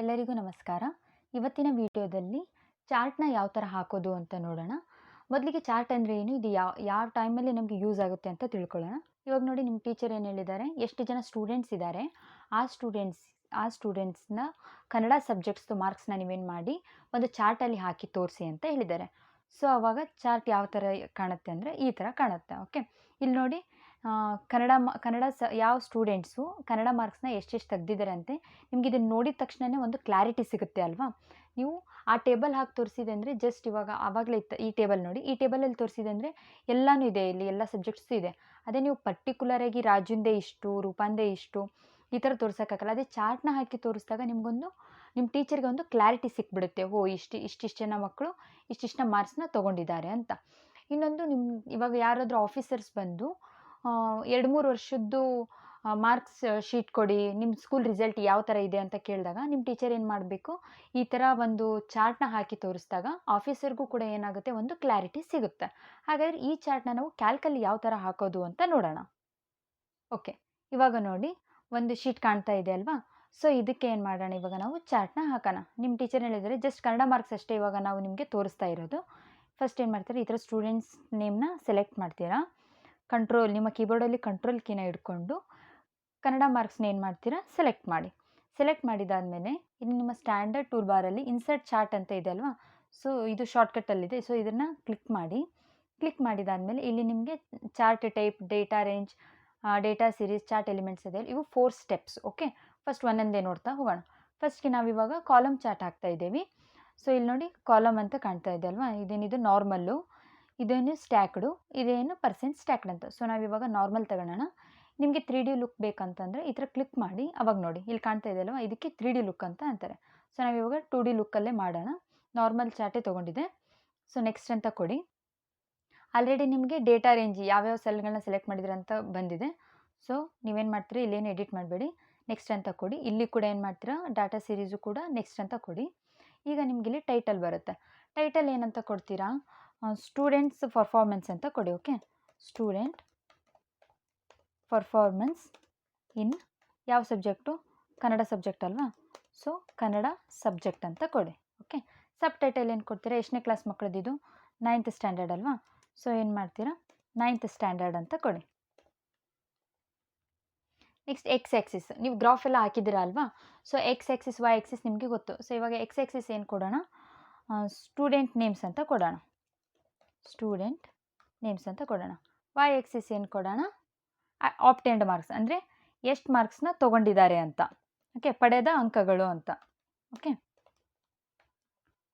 ಎಲ್ಲರಿಗೂ ನಮಸ್ಕಾರ. ಇವತ್ತಿನ ವಿಡಿಯೋದಲ್ಲಿ ಚಾರ್ಟ್ನ ಯಾವ ಥರ ಹಾಕೋದು ಅಂತ ನೋಡೋಣ. ಮೊದಲಿಗೆ ಚಾರ್ಟ್ ಅಂದರೆ ಏನು? ಇದು ಯಾವ ಯಾವ ಟೈಮಲ್ಲಿ ನಮಗೆ ಯೂಸ್ ಆಗುತ್ತೆ ಅಂತ ತಿಳ್ಕೊಳ್ಳೋಣ. ಇವಾಗ ನೋಡಿ ನಿಮ್ಮ ಟೀಚರ್ ಏನು ಹೇಳಿದ್ದಾರೆ? ಎಷ್ಟು ಜನ ಸ್ಟೂಡೆಂಟ್ಸ್ ಇದ್ದಾರೆ? ಆ ಸ್ಟೂಡೆಂಟ್ಸ್ ಆ ಸ್ಟೂಡೆಂಟ್ಸ್ನ ಕನ್ನಡ ಸಬ್ಜೆಕ್ಟ್ಸ್ದು ಮಾರ್ಕ್ಸ್ನ ನೀವೇನು ಮಾಡಿ ಒಂದು ಚಾರ್ಟಲ್ಲಿ ಹಾಕಿ ತೋರಿಸಿ ಅಂತ ಹೇಳಿದ್ದಾರೆ. ಸೊ ಆವಾಗ ಚಾರ್ಟ್ ಯಾವ ಥರ ಕಾಣುತ್ತೆ ಅಂದರೆ ಈ ಥರ ಕಾಣುತ್ತೆ ಓಕೆ ಇಲ್ಲಿ ನೋಡಿ ಕನ್ನಡ ಮ, ಕನ್ನಡ ಸ, ಯಾವ ಸ್ಟೂಡೆಂಟ್ಸು ಕನ್ನಡ ಮಾರ್ಕ್ಸ್ನ ಎಷ್ಟೆಷ್ಟು ತೆಗ್ದಿದ್ದಾರೆ ಅಂತೆ ನಿಮ್ಗೆ ಇದನ್ನು ನೋಡಿದ ತಕ್ಷಣವೇ ಒಂದು ಕ್ಲಾರಿಟಿ ಸಿಗುತ್ತೆ ಅಲ್ವಾ? ನೀವು ಆ ಟೇಬಲ್ ಹಾಕಿ ತೋರಿಸಿದೆ ಅಂದರೆ ಜಸ್ಟ್ ಇವಾಗ, ಆವಾಗಲೇ ಇತ್ತು, ಈ ಟೇಬಲ್ ನೋಡಿ, ಈ ಟೇಬಲಲ್ಲಿ ತೋರಿಸಿದೆ ಅಂದರೆ ಎಲ್ಲನೂ ಇದೆ, ಇಲ್ಲಿ ಎಲ್ಲ ಸಬ್ಜೆಕ್ಟ್ಸು ಇದೆ. ಅದೇ ನೀವು ಪರ್ಟಿಕ್ಯುಲರಾಗಿ ರಾಜುಂದೇ ಇಷ್ಟು, ರೂಪಾಂದೇ ಇಷ್ಟು, ಈ ಥರ ತೋರ್ಸೋಕ್ಕಾಗಲ್ಲ ಅದೇ ಚಾರ್ಟ್ನ ಹಾಕಿ ತೋರಿಸಿದಾಗ ನಿಮಗೊಂದು ನಿಮ್ಮ ಟೀಚರ್ಗೆ ಒಂದು ಕ್ಲಾರಿಟಿ ಸಿಕ್ಬಿಡುತ್ತೆ. ಓ, ಇಷ್ಟು, ಇಷ್ಟಿಷ್ಟು ಜನ ಮಕ್ಕಳು ಇಷ್ಟಿಷ್ಟು ಮಾರ್ಕ್ಸ್ನ ತೊಗೊಂಡಿದ್ದಾರೆ ಅಂತ. ಇನ್ನೊಂದು ನಿಮ್ಮ ಇವಾಗ ಯಾರಾದರೂ ಆಫೀಸರ್ಸ್ ಬಂದು ಎರಡು ಮೂರು ವರ್ಷದ್ದು ಮಾರ್ಕ್ಸ್ ಶೀಟ್ ಕೊಡಿ ನಿಮ್ಮ ಸ್ಕೂಲ್ ರಿಸಲ್ಟ್ ಯಾವ ಥರ ಇದೆ ಅಂತ ಕೇಳಿದಾಗ ನಿಮ್ಮ ಟೀಚರ್ ಏನು ಮಾಡಬೇಕು? ಈ ಥರ ಒಂದು ಚಾರ್ಟ್ನ ಹಾಕಿ ತೋರಿಸಿದಾಗ ಆಫೀಸರ್ಗೂ ಕೂಡ ಏನಾಗುತ್ತೆ? ಒಂದು ಕ್ಲಾರಿಟಿ ಸಿಗುತ್ತೆ. ಹಾಗಾದರೆ ಈ ಚಾರ್ಟ್ನ ನಾವು ಕ್ಯಾಲ್ಕಲ್ಲಿ ಯಾವ ಥರ ಹಾಕೋದು ಅಂತ ನೋಡೋಣ. ಓಕೆ ಇವಾಗ ನೋಡಿ, ಒಂದು ಶೀಟ್ ಕಾಣ್ತಾ ಇದೆ ಅಲ್ವಾ? ಸೊ ಇದಕ್ಕೆ ಏನು ಮಾಡೋಣ? ಇವಾಗ ನಾವು ಚಾರ್ಟ್ನ ಹಾಕೋಣ. ನಿಮ್ಮ ಟೀಚರ್ ಹೇಳಿದರೆ ಜಸ್ಟ್ ಕನ್ನಡ ಮಾರ್ಕ್ಸ್ ಅಷ್ಟೇ ಇವಾಗ ನಾವು ನಿಮಗೆ ತೋರಿಸ್ತಾ ಇರೋದು. ಫಸ್ಟ್ ಏನು ಮಾಡ್ತಾರೆ? ಈ ಥರ ಸ್ಟೂಡೆಂಟ್ಸ್ ನೇಮ್ನ ಸೆಲೆಕ್ಟ್ ಮಾಡ್ತೀರಾ? ಕಂಟ್ರೋಲ್ ನಿಮ್ಮ ಕೀಬೋರ್ಡಲ್ಲಿ ಕಂಟ್ರೋಲ್ ಕೀನ ಇಟ್ಕೊಂಡು ಕನ್ನಡ ಮಾರ್ಕ್ಸ್ನ ಏನು ಮಾಡ್ತೀರಾ? ಸೆಲೆಕ್ಟ್ ಮಾಡಿ. ಸೆಲೆಕ್ಟ್ ಮಾಡಿದಾದಮೇಲೆ ಇಲ್ಲಿ ನಿಮ್ಮ ಸ್ಟ್ಯಾಂಡರ್ಡ್ ಟೂಲ್ ಬಾರಲ್ಲಿ ಇನ್ಸರ್ಟ್ ಚಾರ್ಟ್ ಅಂತ ಇದೆ ಅಲ್ವಾ? ಸೊ ಇದು ಶಾರ್ಟ್ಕಟ್ಟಲ್ಲಿದೆ ಸೊ ಇದನ್ನು ಕ್ಲಿಕ್ ಮಾಡಿ. ಕ್ಲಿಕ್ ಮಾಡಿದಾದಮೇಲೆ ಇಲ್ಲಿ ನಿಮಗೆ chart type data range data series chart elements ಇದೆ ಇವು ಫೋರ್ ಸ್ಟೆಪ್ಸ್ ಓಕೆ ಫಸ್ಟ್ ಒಂದೊಂದೇ ನೋಡ್ತಾ ಹೋಗೋಣ. ಫಸ್ಟ್ಗೆ ಇವಾಗ ಕಾಲಮ್ ಚಾರ್ಟ್ ಹಾಕ್ತಾ ಇದ್ದೀವಿ. ಸೊ ಇಲ್ಲಿ ನೋಡಿ ಕಾಲಮ್ ಅಂತ ಕಾಣ್ತಾ ಇದೆ ಅಲ್ವಾ? ಇದೇನಿದು ನಾರ್ಮಲ್ಲು ಇದೇನು ಸ್ಟ್ಯಾಕ್ಡು, ಇದೇನು ಪರ್ಸೆಂಟ್ ಸ್ಟ್ಯಾಕ್ಡ್ ಅಂತ. ಸೊ ನಾವು ಇವಾಗ ನಾರ್ಮಲ್ ತಗೊಳ್ಳೋಣ ನಿಮಗೆ ತ್ರೀ ಡಿ ಲುಕ್ ಬೇಕಂತಂದರೆ ಈ ಥರ ಕ್ಲಿಕ್ ಮಾಡಿ, ಅವಾಗ ನೋಡಿ. ಇಲ್ಲಿ ಕಾಣ್ತಾ ಇದೆ ಅಲ್ವಾ? ಇದಕ್ಕೆ ತ್ರೀ ಡಿ ಲುಕ್ ಅಂತ ಅಂತಾರೆ. ಸೊ ನಾವು ಇವಾಗ ಟು ಡಿ ಲುಕ್ಕಲ್ಲೇ ಮಾಡೋಣ. ನಾರ್ಮಲ್ ಚಾಟೇ ತೊಗೊಂಡಿದೆ ಸೊ ನೆಕ್ಸ್ಟ್ ಅಂತ ಕೊಡಿ. ಆಲ್ರೆಡಿ ನಿಮಗೆ ಡೇಟಾ ರೇಂಜ್ ಯಾವ್ಯಾವ ಸೆಲ್ಗಳನ್ನ ಸೆಲೆಕ್ಟ್ ಮಾಡಿದ್ರೆ ಅಂತ ಬಂದಿದೆ. ಸೊ ನೀವೇನು ಮಾಡ್ತೀರಿ? ಇಲ್ಲೇನು ಎಡಿಟ್ ಮಾಡಬೇಡಿ. ನೆಕ್ಸ್ಟ್ ಅಂತ ಕೊಡಿ. ಇಲ್ಲಿ ಕೂಡ ಏನು ಮಾಡ್ತೀರಾ? ಡಾಟಾ ಸೀರೀಸು ಕೂಡ ನೆಕ್ಸ್ಟ್ ಅಂತ ಕೊಡಿ. ಈಗ ನಿಮಗೆ ಇಲ್ಲಿ ಟೈಟಲ್ ಬರುತ್ತೆ. ಟೈಟಲ್ ಏನಂತ ಕೊಡ್ತೀರಾ? ಸ್ಟೂಡೆಂಟ್ಸ್ ಪರ್ಫಾರ್ಮೆನ್ಸ್ ಅಂತ ಕೊಡಿ ಓಕೆ ಸ್ಟೂಡೆಂಟ್ ಪರ್ಫಾರ್ಮೆನ್ಸ್ ಇನ್ ಯಾವ ಸಬ್ಜೆಕ್ಟು ಕನ್ನಡ ಸಬ್ಜೆಕ್ಟ್ ಅಲ್ವಾ? ಸೊ ಕನ್ನಡ ಸಬ್ಜೆಕ್ಟ್ ಅಂತ ಕೊಡಿ ಓಕೆ ಸಬ್ ಟೈಟಲ್ ಏನು ಕೊಡ್ತೀರಾ? ಎಷ್ಟನೇ ಕ್ಲಾಸ್ ಮಕ್ಕಳದ್ದು ನೈನ್ತ್ ಸ್ಟ್ಯಾಂಡರ್ಡ್ ಅಲ್ವಾ? ಸೊ ಏನು ಮಾಡ್ತೀರಾ? ನೈನ್ತ್ ಸ್ಟ್ಯಾಂಡರ್ಡ್ ಅಂತ ಕೊಡಿ. ನೆಕ್ಸ್ಟ್ ಎಕ್ಸ್ ಎಕ್ಸಿಸ್ ನೀವು ಗ್ರಾಫ್ ಎಲ್ಲ ಹಾಕಿದ್ದೀರಾ ಅಲ್ವಾ? So X axis Y axis ನಿಮಗೆ ಗೊತ್ತು. ಸೊ ಇವಾಗ ಎಕ್ಸ್ ಎಕ್ಸಿಸ್ ಏನು ಕೊಡೋಣ? ಸ್ಟೂಡೆಂಟ್ ನೇಮ್ಸ್ ಅಂತ ಕೊಡೋಣ. ಸ್ಟೂಡೆಂಟ್ ನೇಮ್ಸ್ ಅಂತ ಕೊಡೋಣ. ವೈ ಎಕ್ಸಿಸ್ ಏನು ಕೊಡೋಣ? ಆಪ್ಟೆಂಡ್ ಮಾರ್ಕ್ಸ್ ಅಂದರೆ ಎಷ್ಟು ಮಾರ್ಕ್ಸ್ನ ತೊಗೊಂಡಿದ್ದಾರೆ ಅಂತ. ಓಕೆ ಪಡೆದ ಅಂಕಗಳು ಅಂತ. ಓಕೆ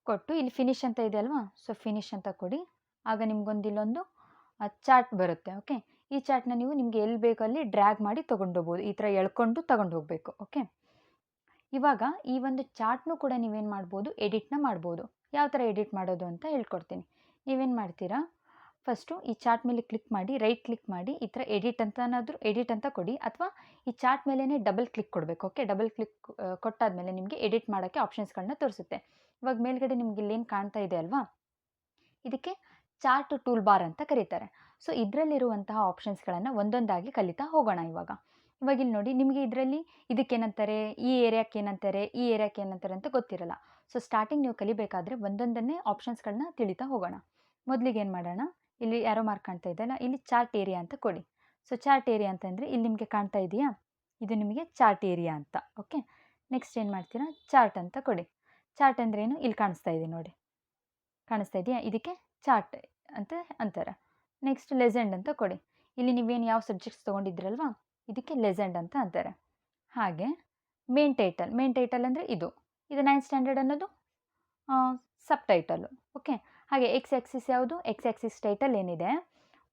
ಕೊಟ್ಟು ಇಲ್ಲಿ ಫಿನಿಶ್ ಅಂತ ಇದೆ ಅಲ್ವಾ? ಸೊ ಫಿನಿಶ್ ಅಂತ ಕೊಡಿ. ಆಗ ನಿಮ್ಗೊಂದು ಇಲ್ಲೊಂದು ಚಾರ್ಟ್ ಬರುತ್ತೆ. ಓಕೆ ಈ ಚಾರ್ಟ್ನ ನೀವು ನಿಮಗೆ ಎಲ್ಲಿ ಬೇಕೋ ಅಲ್ಲಿ ಡ್ರ್ಯಾಗ್ ಮಾಡಿ ತೊಗೊಂಡೋಗ್ಬೋದು ಈ ಥರ ಎಳ್ಕೊಂಡು ತಗೊಂಡು ಹೋಗಬೇಕು. ಓಕೆ ಇವಾಗ ಈ ಒಂದು ಚಾರ್ಟ್ನು ಕೂಡ ನೀವೇನು ಮಾಡ್ಬೋದು? ಎಡಿಟ್ನ ಮಾಡ್ಬೋದು. ಯಾವ ಥರ ಎಡಿಟ್ ಮಾಡೋದು ಅಂತ ಹೇಳ್ಕೊಡ್ತೀನಿ. ನೀವೇನು ಮಾಡ್ತೀರಾ? ಫಸ್ಟು ಈ ಚಾರ್ಟ್ ಮೇಲೆ ಕ್ಲಿಕ್ ಮಾಡಿ, ರೈಟ್ ಕ್ಲಿಕ್ ಮಾಡಿ, ಈ ಥರ ಎಡಿಟ್ ಅಂತನಾದರೂ ಎಡಿಟ್ ಅಂತ ಕೊಡಿ, ಅಥವಾ ಈ ಚಾರ್ಟ್ ಮೇಲೇ ಡಬಲ್ ಕ್ಲಿಕ್ ಕೊಡಬೇಕು, ಓಕೆ? ಡಬಲ್ ಕ್ಲಿಕ್ ಕೊಟ್ಟಾದಮೇಲೆ ನಿಮಗೆ ಎಡಿಟ್ ಮಾಡೋಕ್ಕೆ ಆಪ್ಷನ್ಸ್ಗಳನ್ನ ತೋರಿಸುತ್ತೆ. ಇವಾಗ ಮೇಲ್ಗಡೆ ನಿಮ್ಗೆ ಇಲ್ಲೇನು ಕಾಣ್ತಾ ಇದೆ ಅಲ್ವಾ? ಇದಕ್ಕೆ ಚಾರ್ಟ್ ಟೂಲ್ ಬಾರ್ ಅಂತ ಕರೀತಾರೆ. ಸೊ, ಇದರಲ್ಲಿರುವಂತಹ ಆಪ್ಷನ್ಸ್ಗಳನ್ನು ಒಂದೊಂದಾಗಿ ಕಲಿತಾ ಹೋಗೋಣ ಇವಾಗ. ಇವಾಗ ಇಲ್ಲಿ ನೋಡಿ, ನಿಮಗೆ ಇದರಲ್ಲಿ ಇದಕ್ಕೇನಂತಾರೆ, ಈ ಏರಿಯಾಕ್ಕೆ ಏನಂತಾರೆ ಈ ಏರಿಯಾಕ್ಕೆ ಏನಂತಾರೆ ಅಂತ ಗೊತ್ತಿರಲ್ಲ. ಸೊ, ಸ್ಟಾರ್ಟಿಂಗ್ ನೀವು ಕಲಿಬೇಕಾದ್ರೆ ಒಂದೊಂದನ್ನೇ ಆಪ್ಷನ್ಸ್ಗಳನ್ನ ತಿಳಿತಾ ಹೋಗೋಣ. ಮೊದಲಿಗೆ ಏನು ಮಾಡೋಣ? ಇಲ್ಲಿ ಯಾರೋ ಮಾರ್ಕ್ ಕಾಣ್ತಾ ಇದೆಯಲ್ಲ ಇಲ್ಲಿ ಚಾರ್ಟ್ ಏರಿಯಾ ಅಂತ ಕೊಡಿ. ಸೊ ಚಾರ್ಟ್ ಏರಿಯಾ ಅಂತಂದರೆ ಇಲ್ಲಿ ನಿಮಗೆ ಕಾಣ್ತಾ ಇದೆಯಾ? ಇದು ನಿಮಗೆ ಚಾರ್ಟ್ ಏರಿಯಾ ಅಂತ ಓಕೆ ನೆಕ್ಸ್ಟ್ ಏನು ಮಾಡ್ತೀರಾ? ಚಾರ್ಟ್ ಅಂತ ಕೊಡಿ. ಚಾರ್ಟ್ ಅಂದ್ರೇನು ಇಲ್ಲಿ ಕಾಣಿಸ್ತಾ ಇದೆ ನೋಡಿ. ಕಾಣಿಸ್ತಾ ಇದೆಯಾ? ಇದಕ್ಕೆ ಚಾರ್ಟ್ ಅಂತ ಅಂತಾರೆ. ನೆಕ್ಸ್ಟ್ ಲೆಸೆಂಡ್ ಅಂತ ಕೊಡಿ. ಇಲ್ಲಿ ನೀವೇನು ಯಾವ ಸಬ್ಜೆಕ್ಟ್ಸ್ ತೊಗೊಂಡಿದ್ರಲ್ವಾ? ಇದಕ್ಕೆ ಲೆಸೆಂಡ್ ಅಂತ ಅಂತಾರೆ. ಹಾಗೆ ಮೇನ್ ಟೈಟಲ್ ಮೇನ್ ಟೈಟಲ್ ಅಂದರೆ ಇದು. ಇದು ನೈನ್ತ್ ಸ್ಟ್ಯಾಂಡರ್ಡ್ ಅನ್ನೋದು ಸಬ್ ಟೈಟಲು ಓಕೆ ಹಾಗೆ ಎಕ್ಸ್ ಎಕ್ಸಿಸ್ ಯಾವುದು? ಎಕ್ಸ್ ಎಕ್ಸಿಸ್ ಟೈಟಲ್ ಏನಿದೆ?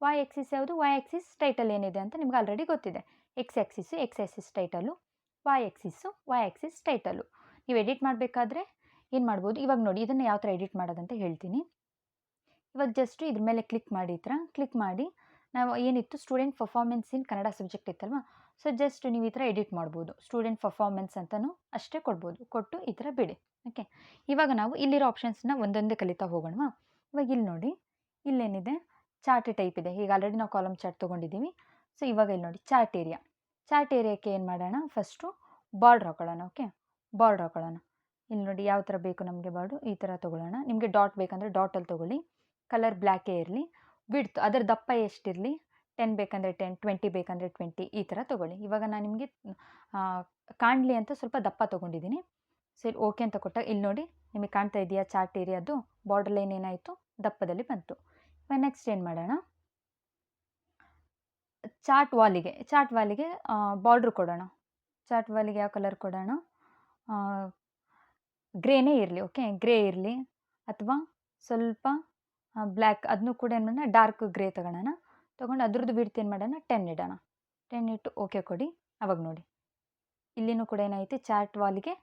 ವೈ ಎಕ್ಸಿಸ್ ಯಾವುದು? ವೈ ಎಕ್ಸಿಸ್ ಟೈಟಲ್ ಏನಿದೆ ಅಂತ ನಿಮ್ಗೆ ಆಲ್ರೆಡಿ ಗೊತ್ತಿದೆ. X axis X axis title Y axis Y axis title ನೀವು ಎಡಿಟ್ ಮಾಡಬೇಕಾದ್ರೆ ಏನು ಮಾಡ್ಬೋದು? ಇವಾಗ ನೋಡಿ, ಇದನ್ನು ಯಾವ ಥರ ಎಡಿಟ್ ಮಾಡೋದಂತ ಹೇಳ್ತೀನಿ. ಇವಾಗ ಜಸ್ಟ್ ಇದ್ರ ಮೇಲೆ ಕ್ಲಿಕ್ ಮಾಡಿ ಕ್ಲಿಕ್ ಮಾಡಿ, ನಾವು ಏನಿತ್ತು? Student performance in Kannada subject ಇತ್ತಲ್ವ? So just ನೀವು ಈ ಥರ ಎಡಿಟ್ ಮಾಡ್ಬೋದು. ಸ್ಟೂಡೆಂಟ್ ಪರ್ಫಾರ್ಮೆನ್ಸ್ ಅಂತಲೂ ಅಷ್ಟೇ ಕೊಡ್ಬೋದು. ಕೊಟ್ಟು ಈ ಥರ ಬಿಡಿ. ಓಕೆ ಇವಾಗ ನಾವು ಇಲ್ಲಿರೋ ಆಪ್ಷನ್ಸ್ನ ಒಂದೊಂದೇ ಕಲಿತಾ ಹೋಗೋಣವಾ? ಇವಾಗ ಇಲ್ಲಿ ನೋಡಿ. ಇಲ್ಲೇನಿದೆ? ಚಾರ್ಟ್ ಟೈಪ್ ಇದೆ. ಈಗ ಆಲ್ರೆಡಿ ನಾವು ಕಾಲಮ್ ಚಾರ್ಟ್ ತೊಗೊಂಡಿದ್ದೀವಿ. ಸೊ ಇವಾಗ ಇಲ್ಲಿ ನೋಡಿ. ಚಾರ್ಟ್ ಏರಿಯಾ ಚಾರ್ಟ್ ಏರಿಯಾಕ್ಕೆ ಏನು ಮಾಡೋಣ? ಫಸ್ಟು ಬಾರ್ಡ್ರ್ ಹಾಕೊಳ್ಳೋಣ. ಓಕೆ ಬಾರ್ಡ್ರ್ ಹಾಕೊಳ್ಳೋಣ. ಇಲ್ಲಿ ನೋಡಿ ಯಾವ ಥರ ಬೇಕು ನಮಗೆ ಬಾರ್ಡು ಈ ಥರ ತೊಗೊಳ್ಳೋಣ. ನಿಮಗೆ ಡಾಟ್ ಬೇಕಂದರೆ ಡಾಟಲ್ಲಿ ತೊಗೊಳ್ಳಿ. ಕಲರ್ ಬ್ಲ್ಯಾಕೇ ಇರಲಿ. ವಿಡ್ತ್ ಅದರ ದಪ್ಪ ಎಷ್ಟಿರಲಿ? ಟೆನ್ ಬೇಕಂದರೆ ಟೆನ್ ಟ್ವೆಂಟಿ ಬೇಕಂದರೆ ಟ್ವೆಂಟಿ ಈ ಥರ ತೊಗೊಳ್ಳಿ. ಇವಾಗ ನಾನು ನಿಮಗೆ ಕಾಣಲಿ ಅಂತ ಸ್ವಲ್ಪ ದಪ್ಪ ತೊಗೊಂಡಿದ್ದೀನಿ ಸರಿ ಓಕೆ ಅಂತ ಕೊಟ್ಟಾಗ ಇಲ್ಲಿ ನೋಡಿ ನಿಮಗೆ ಕಾಣ್ತಾ ಇದೆಯಾ ಚಾರ್ಟ್ ಏರಿಯಾದು ಬಾರ್ಡರ್ ಲೈನ್ ಏನಾಯಿತು? ದಪ್ಪದಲ್ಲಿ ಬಂತು. ಇವಾಗ ನೆಕ್ಸ್ಟ್ ಏನು ಮಾಡೋಣ? ಚಾರ್ಟ್ ವಾಲಿಗೆ ಚಾರ್ಟ್ ವಾಲಿಗೆ ಬಾರ್ಡ್ರ್ ಕೊಡೋಣ. ಚಾರ್ಟ್ ವಾಲಿಗೆ ಯಾವ ಕಲರ್ ಕೊಡೋಣ? ಗ್ರೇನೇ ಇರಲಿ ಓಕೆ ಗ್ರೇ ಇರಲಿ, ಅಥವಾ ಸ್ವಲ್ಪ ಬ್ಲ್ಯಾಕ್ ಅದನ್ನು ಕೂಡ ಏನು ಮಾಡೋಣ? ಡಾರ್ಕ್ ಗ್ರೇ ತಗೊಳ್ಳೋಣ ತೊಗೊಂಡು ಅದ್ರದ್ದು ಬಿಡ್ತು ಏನು ಮಾಡೋಣ ಟೆನ್ ಇಡೋಣ. ಟೆನ್ ಇಟ್ಟು ಓಕೆ ಕೊಡಿ, ಅವಾಗ ನೋಡಿ. ಇಲ್ಲಿನೂ ಕೂಡ ಏನಾಯ್ತು ಚಾರ್ಟ್ ವಾಲಿಗೆ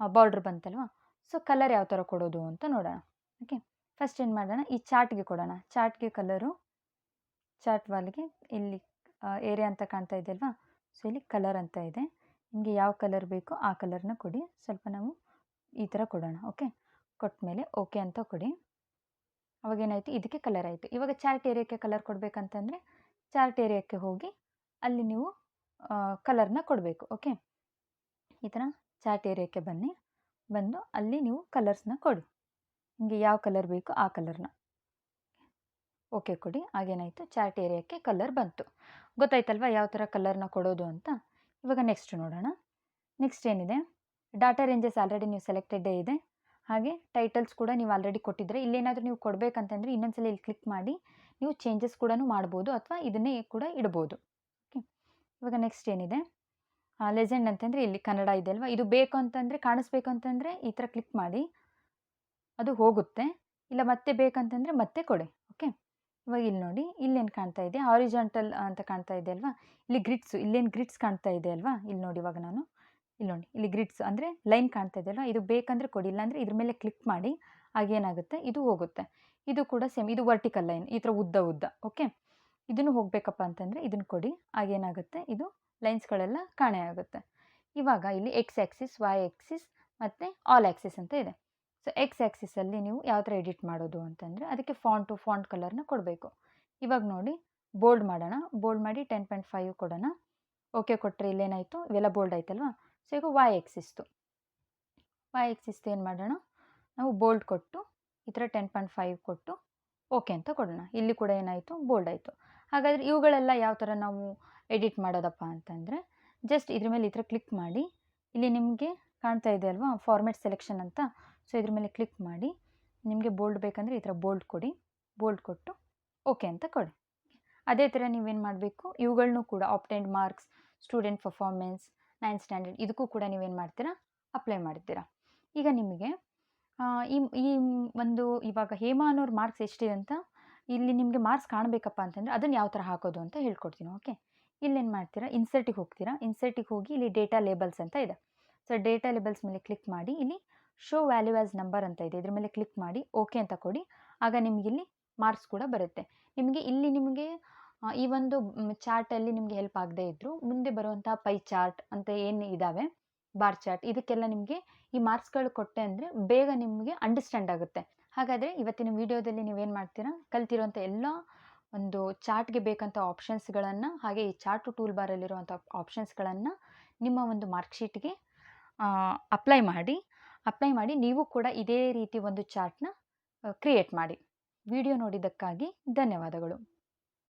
ಬಾರ್ಡ್ರ್ ಬಂತಲ್ವ? ಸೊ ಕಲರ್ ಯಾವ ಥರ ಕೊಡೋದು ಅಂತ ನೋಡೋಣ ಓಕೆ ಫಸ್ಟ್ ಏನು ಮಾಡೋಣ, ಈ ಚಾರ್ಟ್ಗೆ ಕೊಡೋಣ. ಚಾರ್ಟ್ಗೆ ಕಲರು ಚಾರ್ಟ್ ವಾಲ್ಗೆ ಇಲ್ಲಿ ಏರಿಯಾ ಅಂತ ಕಾಣ್ತಾ ಇದೆ ಅಲ್ವಾ? ಸೊ ಇಲ್ಲಿ ಕಲರ್ ಅಂತ ಇದೆ. ನಿಮಗೆ ಯಾವ ಕಲರ್ ಬೇಕೋ ಆ ಕಲರ್ನ ಕೊಡಿ. ಸ್ವಲ್ಪ ನಾವು ಈ ಥರ ಕೊಡೋಣ ಓಕೆ ಕೊಟ್ಟ ಮೇಲೆ ಓಕೆ ಅಂತ ಕೊಡಿ. ಅವಾಗೇನಾಯಿತು ಇದಕ್ಕೆ ಕಲರ್ ಆಯಿತು. ಇವಾಗ ಚಾರ್ಟ್ ಏರಿಯಾಕ್ಕೆ ಕಲರ್ ಕೊಡಬೇಕಂತಂದರೆ, ಚಾರ್ಟ್ ಏರಿಯಾಕ್ಕೆ ಹೋಗಿ ಅಲ್ಲಿ ನೀವು ಕಲರ್ನ ಕೊಡಬೇಕು ಓಕೆ ಈ ಥರ ಚಾರ್ಟ್ ಏರಿಯಾಕ್ಕೆ ಬನ್ನಿ. ಬಂದು ಅಲ್ಲಿ ನೀವು ಕಲರ್ಸ್ನ ಕೊಡಿ. ನಿಮಗೆ ಯಾವ ಕಲರ್ ಬೇಕು ಆ ಕಲರ್ನ ಓಕೆ ಕೊಡಿ. ಆಗೇನಾಯಿತು ಚಾರ್ಟ್ ಏರಿಯಾಕ್ಕೆ ಕಲರ್ ಬಂತು. ಗೊತ್ತಾಯ್ತಲ್ವ ಯಾವ ಥರ ಕಲರ್ನ ಕೊಡೋದು ಅಂತ? ಇವಾಗ ನೆಕ್ಸ್ಟ್ ನೋಡೋಣ. ನೆಕ್ಸ್ಟ್ ಏನಿದೆ? ಡಾಟಾ ರೇಂಜಸ್ ಆಲ್ರೆಡಿ ನೀವು ಸೆಲೆಕ್ಟೆಡ್ಡೇ ಇದೆ. ಹಾಗೆ ಟೈಟಲ್ಸ್ ಕೂಡ ನೀವು ಆಲ್ರೆಡಿ ಕೊಟ್ಟಿದ್ರೆ ಇಲ್ಲೇನಾದರೂ ನೀವು ಕೊಡಬೇಕಂತಂದರೆ ಇನ್ನೊಂದ್ಸಲ ಇಲ್ಲಿ ಕ್ಲಿಕ್ ಮಾಡಿ, ನೀವು ಚೇಂಜಸ್ ಕೂಡ ಮಾಡ್ಬೋದು ಅಥವಾ ಇದನ್ನೇ ಕೂಡ ಇಡ್ಬೋದು. ಓಕೆ ಇವಾಗ ನೆಕ್ಸ್ಟ್ ಏನಿದೆ? ಲೆಜೆಂಡ್ ಅಂತಂದರೆ ಇಲ್ಲಿ ಕನ್ನಡ ಇದೆ ಅಲ್ವಾ? ಇದು ಬೇಕು ಅಂತಂದರೆ, ಕಾಣಿಸ್ಬೇಕು ಅಂತಂದರೆ ಈ ಥರ ಕ್ಲಿಕ್ ಮಾಡಿ, ಅದು ಹೋಗುತ್ತೆ. ಇಲ್ಲ ಮತ್ತೆ ಬೇಕಂತಂದರೆ ಮತ್ತೆ ಕೊಡಿ. ಓಕೆ ಇವಾಗ ಇಲ್ಲಿ ನೋಡಿ, ಇಲ್ಲೇನು ಕಾಣ್ತಾ ಇದೆ? ಆರಿಜಾಂಟಲ್ ಅಂತ ಕಾಣ್ತಾ ಇದೆ ಅಲ್ವಾ? ಇಲ್ಲಿ ಗ್ರಿಡ್ಸು ಇಲ್ಲೇನು ಗ್ರಿಡ್ಸ್ ಕಾಣ್ತಾ ಇದೆ ಅಲ್ವಾ? ಇಲ್ಲಿ ನೋಡಿ ಇವಾಗ ನಾನು. ಇಲ್ಲಿ ನೋಡಿ, ಇಲ್ಲಿ ಗ್ರಿಡ್ಸ್ ಅಂದರೆ ಲೈನ್ ಕಾಣ್ತಾ ಇದೆಯಲ್ಲ, ಇದು ಬೇಕಂದರೆ ಕೊಡಿ, ಇಲ್ಲಾಂದರೆ ಇದ್ರ ಮೇಲೆ ಕ್ಲಿಕ್ ಮಾಡಿ, ಆಗೇನಾಗುತ್ತೆ, ಇದು ಹೋಗುತ್ತೆ. ಇದು ಕೂಡ ಸೇಮ್ ಇದು ವರ್ಟಿಕಲ್ ಲೈನ್ ಈ ಥರ ಉದ್ದ ಉದ್ದ ಓಕೆ ಇದನ್ನು ಹೋಗಬೇಕಪ್ಪ ಅಂತಂದರೆ ಇದನ್ನು ಕೊಡಿ, ಆಗೇನಾಗುತ್ತೆ, ಇದು ಲೈನ್ಸ್ಗಳೆಲ್ಲ ಕಾಣೆ ಆಗುತ್ತೆ. ಇವಾಗ ಇಲ್ಲಿ ಎಕ್ಸ್ ಆ್ಯಕ್ಸಿಸ್ ವೈ ಆ್ಯಕ್ಸಿಸ್ ಮತ್ತು ಆಲ್ ಆ್ಯಕ್ಸಿಸ್ ಅಂತ ಇದೆ. ಸೊ ಎಕ್ಸ್ ಆ್ಯಕ್ಸಿಸಲ್ಲಿ ನೀವು ಯಾವ ಥರ ಎಡಿಟ್ ಮಾಡೋದು ಅಂತಂದರೆ ಅದಕ್ಕೆ ಫಾಂಟು ಫಾಂಟ್ ಕಲರ್ನ ಕೊಡಬೇಕು. ಇವಾಗ ನೋಡಿ ಬೋಲ್ಡ್ ಮಾಡೋಣ ಬೋಲ್ಡ್ ಮಾಡಿ ಟೆನ್ ಪಾಯಿಂಟ್ ಫೈವ್ ಕೊಡೋಣ. ಓಕೆ ಕೊಟ್ಟರೆ ಇಲ್ಲೇನಾಯಿತು? ಇವೆಲ್ಲ ಬೋಲ್ಡ್ ಆಯ್ತಲ್ವಾ? ಸೊ, ಈಗ ವೈ ಎಕ್ಸಿಸ್ತು ವೈ ಎಕ್ಸಿಸ್ತು ಏನು ಮಾಡೋಣ? ನಾವು ಬೋಲ್ಡ್ ಕೊಟ್ಟು, ಈ ಥರ ಟೆನ್ ಪಾಯಿಂಟ್ ಫೈವ್ ಕೊಟ್ಟು ಓಕೆ ಅಂತ ಕೊಡೋಣ. ಇಲ್ಲಿ ಕೂಡ ಏನಾಯಿತು? ಬೋಲ್ಡ್ ಆಯಿತು. ಹಾಗಾದರೆ ಇವುಗಳೆಲ್ಲ ಯಾವ ಥರ ನಾವು ಎಡಿಟ್ ಮಾಡೋದಪ್ಪ ಅಂತಂದರೆ ಜಸ್ಟ್ ಇದ್ರ ಮೇಲೆ ಈ ಥರ ಕ್ಲಿಕ್ ಮಾಡಿ, ಇಲ್ಲಿ ನಿಮಗೆ ಕಾಣ್ತಾ ಇದೆ ಅಲ್ವಾ? ಫಾರ್ಮೆಟ್ ಸೆಲೆಕ್ಷನ್ ಅಂತ. ಸೊ, ಇದ್ರ ಮೇಲೆ ಕ್ಲಿಕ್ ಮಾಡಿ, ನಿಮಗೆ ಬೋಲ್ಡ್ ಬೇಕಂದರೆ ಈ ಥರ ಬೋಲ್ಡ್ ಕೊಡಿ. ಬೋಲ್ಡ್ ಕೊಟ್ಟು ಓಕೆ ಅಂತ ಕೊಡಿ. ಅದೇ ಥರ ನೀವೇನು ಮಾಡಬೇಕು? ಇವುಗಳನ್ನೂ ಕೂಡ obtained marks student performance nine standard ಇದಕ್ಕೂ ಕೂಡ ನೀವೇನು ಮಾಡ್ತೀರಾ? ಅಪ್ಲೈ ಮಾಡ್ತೀರಾ. ಈಗ ನಿಮಗೆ ಈ ಈ ಒಂದು ಇವಾಗ ಹೇಮಾ ಅನ್ನೋರು ಮಾರ್ಕ್ಸ್ ಎಷ್ಟಿದೆ ಅಂತ ಇಲ್ಲಿ ನಿಮಗೆ ಮಾರ್ಕ್ಸ್ ಕಾಣಬೇಕಪ್ಪ ಅಂತಂದರೆ ಅದನ್ನು ಯಾವ ಥರ ಹಾಕೋದು ಅಂತ ಹೇಳ್ಕೊಡ್ತೀನಿ ಓಕೆ ಇಲ್ಲೇನು ಮಾಡ್ತೀರಾ? ಇನ್ಸರ್ಟಿಗೆ ಹೋಗ್ತೀರಾ? ಇನ್ಸರ್ಟಿಗೆ ಹೋಗಿ ಇಲ್ಲಿ ಡೇಟಾ ಲೇಬಲ್ಸ್ ಅಂತ ಇದೆ. ಸೊ ಡೇಟಾ ಲೇಬಲ್ಸ್ ಮೇಲೆ ಕ್ಲಿಕ್ ಮಾಡಿ, ಇಲ್ಲಿ ಶೋ ವ್ಯಾಲ್ಯೂ ಆ್ಯಸ್ ನಂಬರ್ ಅಂತ ಇದೆ. ಇದ್ರ ಮೇಲೆ ಕ್ಲಿಕ್ ಮಾಡಿ ಓಕೆ ಅಂತ ಕೊಡಿ. ಆಗ ನಿಮಗೆ ಇಲ್ಲಿ ಮಾರ್ಕ್ಸ್ ಕೂಡ ಬರುತ್ತೆ. ನಿಮಗೆ ಇಲ್ಲಿ ನಿಮಗೆ ಈ ಒಂದು ಚಾರ್ಟಲ್ಲಿ ನಿಮಗೆ ಹೆಲ್ಪ್ ಆಗದೇ ಇದ್ದರೂ ಮುಂದೆ ಬರುವಂಥ ಪೈ ಚಾರ್ಟ್ ಅಂತ ಏನು ಇದ್ದಾವೆ ಬಾರ್ ಚಾರ್ಟ್, ಇದಕ್ಕೆಲ್ಲ ನಿಮಗೆ ಈ ಮಾರ್ಕ್ಸ್ಗಳು ಕೊಟ್ಟೆ ಅಂದರೆ ಬೇಗ ನಿಮಗೆ ಅಂಡರ್ಸ್ಟ್ಯಾಂಡ್ ಆಗುತ್ತೆ. ಹಾಗಾದರೆ ಇವತ್ತಿನ ವಿಡಿಯೋದಲ್ಲಿ ನೀವೇನು ಮಾಡ್ತೀರಾ ಕಲ್ತಿರೋಂಥ ಎಲ್ಲ ಒಂದು ಚಾರ್ಟ್ಗೆ ಬೇಕಂತ ಆಪ್ಷನ್ಸ್ಗಳನ್ನು ಹಾಗೆ ಈ ಚಾರ್ಟ್ ಟೂಲ್ ಬಾರಲ್ಲಿರುವಂಥ ಆಪ್ಷನ್ಸ್ಗಳನ್ನು ನಿಮ್ಮ ಒಂದು ಮಾರ್ಕ್ಶೀಟ್ಗೆ ಅಪ್ಲೈ ಮಾಡಿ ಅಪ್ಲೈ ಮಾಡಿ ನೀವು ಕೂಡ ಇದೇ ರೀತಿ ಒಂದು ಚಾರ್ಟ್ನ ಕ್ರಿಯೇಟ್ ಮಾಡಿ. ವಿಡಿಯೋ ನೋಡಿದ್ದಕ್ಕಾಗಿ ಧನ್ಯವಾದಗಳು.